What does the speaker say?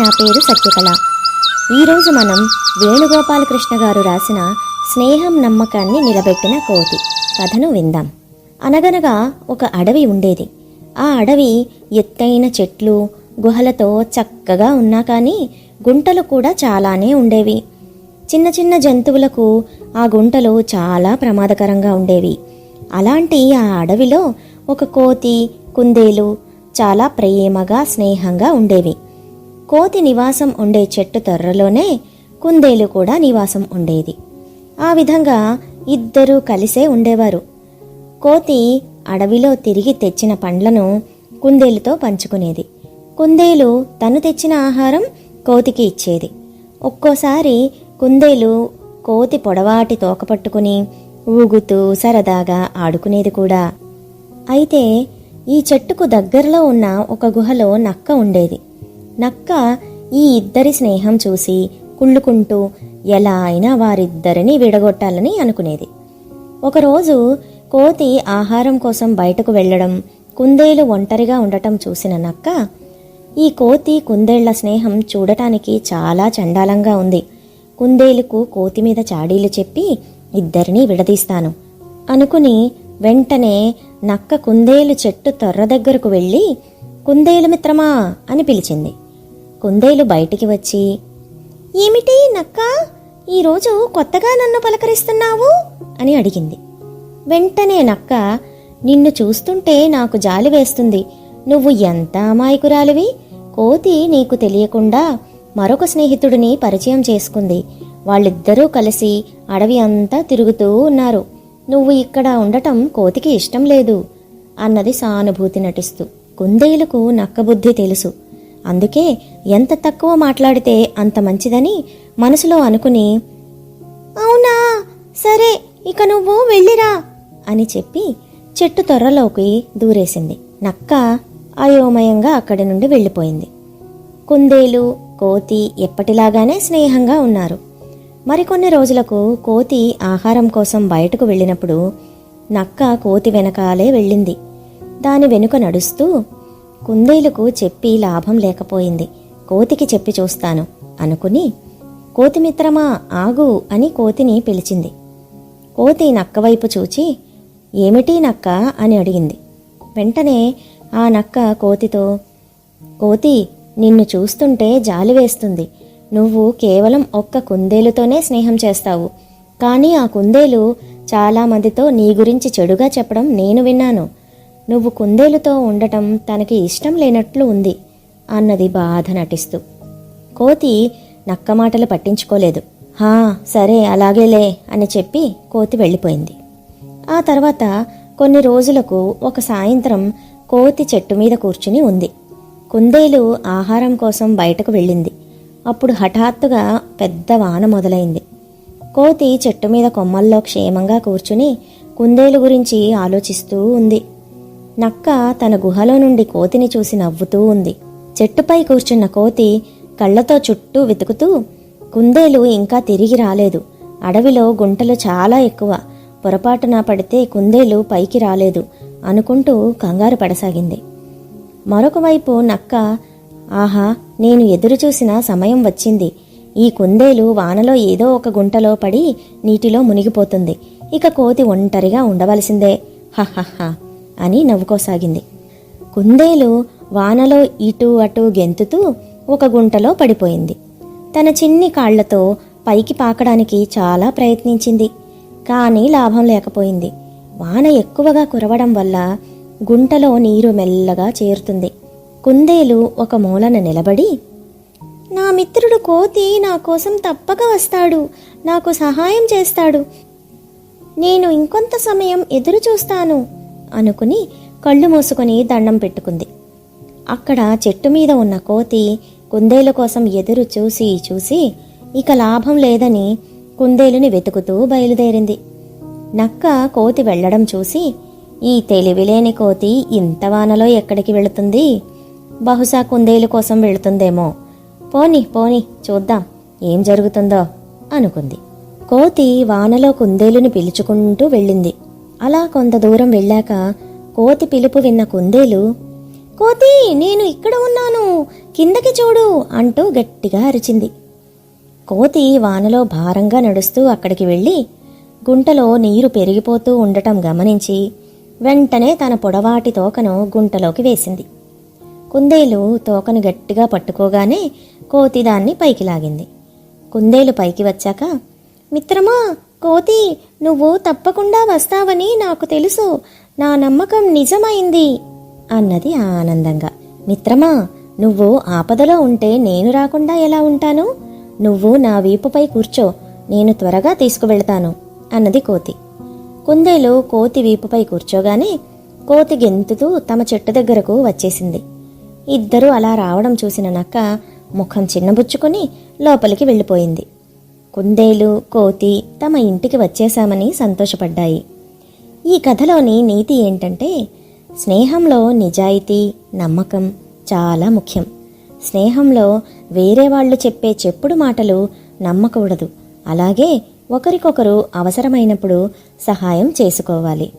నా పేరు సత్యకళ. ఈరోజు మనం వేణుగోపాలకృష్ణ గారు రాసిన స్నేహం నమ్మకాన్ని నిలబెట్టిన కోతి. కథను విందాం. అనగనగా ఒక అడవి ఉండేది. ఆ అడవి ఎత్తైన చెట్లు గుహలతో చక్కగా ఉన్నా కానీ గుంటలు కూడా చాలానే ఉండేవి. చిన్న చిన్న జంతువులకు ఆ గుంటలు చాలా ప్రమాదకరంగా ఉండేవి. అలాంటి ఆ అడవిలో ఒక కోతి కుందేలు చాలా ప్రేమగా స్నేహంగా ఉండేవి. కోతి నివాసం ఉండే చెట్టు తొర్రలోనే కుందేలు కూడా నివాసం ఉండేది. ఆ విధంగా ఇద్దరూ కలిసే ఉండేవారు. కోతి అడవిలో తిరిగి తెచ్చిన పండ్లను కుందేలుతో పంచుకునేది. కుందేలు తను తెచ్చిన ఆహారం కోతికి ఇచ్చేది. ఒక్కోసారి కుందేలు కోతి పొడవాటి తోక పట్టుకుని ఊగుతూ సరదాగా ఆడుకునేది కూడా. అయితే ఈ చెట్టుకు దగ్గరలో ఉన్న ఒక గుహలో నక్క ఉండేది. నక్క ఈ ఇద్దరి స్నేహం చూసి కుళ్ళుకుంటూ ఎలా అయినా వారిద్దరిని విడగొట్టాలని అనుకునేది. ఒకరోజు కోతి ఆహారం కోసం బయటకు వెళ్ళడం కుందేలు ఒంటరిగా ఉండటం చూసిన నక్క ఈ కోతి కుందేళ్ళ స్నేహం చూడటానికి చాలా చండాలంగా ఉంది. కుందేలుకు కోతి మీద చాడీలు చెప్పి ఇద్దరినీ విడదీస్తాను అనుకుని వెంటనే నక్క కుందేలు చెట్టు తొర్ర దగ్గరకు వెళ్ళి కుందేలు మిత్రమా అని పిలిచింది. కుందేలు బయటికి వచ్చి ఏమిటి నక్క ఈరోజు కొత్తగా నన్ను పలకరిస్తున్నావు? అని అడిగింది. వెంటనే నక్క నిన్ను చూస్తుంటే నాకు జాలి వేస్తుంది. నువ్వు ఎంత అమాయకురాలివి? కోతి నీకు తెలియకుండా మరొక స్నేహితుడిని పరిచయం చేసుకుంది. వాళ్ళిద్దరూ కలిసి అడవి అంతా తిరుగుతూ ఉన్నారు. నువ్వు ఇక్కడ ఉండటం కోతికి ఇష్టం లేదు అన్నది సానుభూతి నటిస్తూ. కుందేలుకు నక్కబుద్ధి తెలుసు. అందుకే ఎంత తక్కువ మాట్లాడితే అంత మంచిదని మనసులో అనుకుని అవునా? సరే ఇక నువ్వు వెళ్ళిరా అని చెప్పి చెట్టు తొర్రలోకి దూరేసింది. నక్క అయోమయంగా అక్కడి నుండి వెళ్ళిపోయింది. కుందేలు కోతి ఎప్పటిలాగానే స్నేహంగా ఉన్నారు. మరికొన్ని రోజులకు కోతి ఆహారం కోసం బయటకు వెళ్ళినప్పుడు నక్క కోతి వెనకాలే వెళ్ళింది. దాని వెనుక నడుస్తూ కుందేలుకు చెప్పి లాభం లేకపోయింది. కోతికి చెప్పి చూస్తాను అనుకుని కోతి మిత్రమా ఆగు అని కోతిని పిలిచింది. కోతి నక్క వైపు చూచి ఏమిటి నక్క అని అడిగింది. వెంటనే ఆ నక్క కోతితో కోతి నిన్ను చూస్తుంటే జాలి వేస్తుంది. నువ్వు కేవలం ఒక్క కుందేలుతోనే స్నేహం చేస్తావు. కానీ ఆ కుందేలు చాలా మందితో నీ గురించి చెడుగా చెప్పడం నేను విన్నాను. నువ్వు కుందేలుతో ఉండటం తనకి ఇష్టం లేనట్లు ఉంది అన్నది బాధ నటిస్తూ. కోతి నక్క మాటలు పట్టించుకోలేదు. హా సరే అలాగేలే అని చెప్పి కోతి వెళ్ళిపోయింది. ఆ తర్వాత కొన్ని రోజులకు ఒక సాయంత్రం కోతి చెట్టు మీద కూర్చుని ఉంది. కుందేలు ఆహారం కోసం బయటకు వెళ్ళింది. అప్పుడు హఠాత్తుగా పెద్ద వాన మొదలైంది. కోతి చెట్టు మీద కొమ్మల్లో క్షేమంగా కూర్చుని కుందేలు గురించి ఆలోచిస్తూ ఉంది. నక్క తన గుహలో నుండి కోతిని చూసి నవ్వుతూ ఉంది. చెట్టుపై కూర్చున్న కోతి కళ్ళతో చుట్టూ వెతుకుతూ కుందేలు ఇంకా తిరిగి రాలేదు. అడవిలో గుంటలు చాలా ఎక్కువ. పొరపాటున పడితే కుందేలు పైకి రాలేదు అనుకుంటూ కంగారు పడసాగింది. మరొక వైపు నక్క ఆహా నేను ఎదురుచూసిన సమయం వచ్చింది. ఈ కుందేలు వానలో ఏదో ఒక గుంటలో పడి నీటిలో మునిగిపోతుంది. ఇక కోతి ఒంటరిగా ఉండవలసిందే. హహహా. అని నవ్వుకోసాగింది. కుందేలు వానలో ఇటు అటు గెంతుతూ ఒక గుంటలో పడిపోయింది. తన చిన్ని కాళ్ళతో పైకి పాకడానికి చాలా ప్రయత్నించింది. కానీ లాభం లేకపోయింది. వాన ఎక్కువగా కురవడం వల్ల గుంటలో నీరు మెల్లగా చేరుతుంది. కుందేలు ఒక మూలన నిలబడి నా మిత్రుడు కోతి నా కోసం తప్పక వస్తాడు. నాకు సహాయం చేస్తాడు. నేను ఇంకొంత సమయం ఎదురు చూస్తాను అనుకుని కళ్ళు మూసుకొని దండం పెట్టుకుంది. అక్కడ చెట్టు మీద ఉన్న కోతి కుందేలు కోసం ఎదురు చూసి చూసి ఇక లాభం లేదని కుందేలుని వెతుకుతూ బయలుదేరింది. నక్క కోతి వెళ్ళడం చూసి ఈ తెలివిలేని కోతి ఇంత వానలో ఎక్కడికి వెళుతుంది? బహుశా కుందేలు కోసం వెళుతుందేమో. పోని పోని చూద్దాం ఏం జరుగుతుందో అనుకుంది. కోతి వానలో కుందేలుని పిలుచుకుంటూ వెళ్ళింది. అలా కొంత దూరం వెళ్ళాక కోతి పిలుపు విన్న కుందేలు కోతి నేను ఇక్కడ ఉన్నాను. కిందకి చూడు అంటూ గట్టిగా అరిచింది. కోతి వానలో భారంగా నడుస్తూ అక్కడికి వెళ్ళి గుంటలో నీరు పెరిగిపోతూ ఉండటం గమనించి వెంటనే తన పొడవాటి తోకను గుంటలోకి వేసింది. కుందేలు తోకను గట్టిగా పట్టుకోగానే కోతి దాన్ని పైకి లాగింది. కుందేలు పైకి వచ్చాక మిత్రమా కోతి నువ్వు తప్పకుండా వస్తావని నాకు తెలుసు. నా నమ్మకం నిజమైంది అన్నది ఆనందంగా. మిత్రమా నువ్వు ఆపదలో ఉంటే నేను రాకుండా ఎలా ఉంటాను? నువ్వు నా వీపుపై కూర్చో నేను త్వరగా తీసుకువెళ్తాను అన్నది కోతి. కుందేలు కోతి వీపుపై కూర్చోగానే కోతి గెంతుతూ తమ చెట్టు దగ్గరకు వచ్చేసింది. ఇద్దరూ అలా రావడం చూసిన నక్క ముఖం చిన్నబుచ్చుకుని లోపలికి వెళ్ళిపోయింది. కుందేలు కోతి తమ ఇంటికి వచ్చేశామని సంతోషపడ్డాయి. ఈ కథలోని నీతి ఏంటంటే స్నేహంలో నిజాయితీ నమ్మకం చాలా ముఖ్యం. స్నేహంలో వేరే వాళ్ళు చెప్పే చెప్పుడు మాటలు నమ్మకూడదు. అలాగే ఒకరికొకరు అవసరమైనప్పుడు సహాయం చేసుకోవాలి.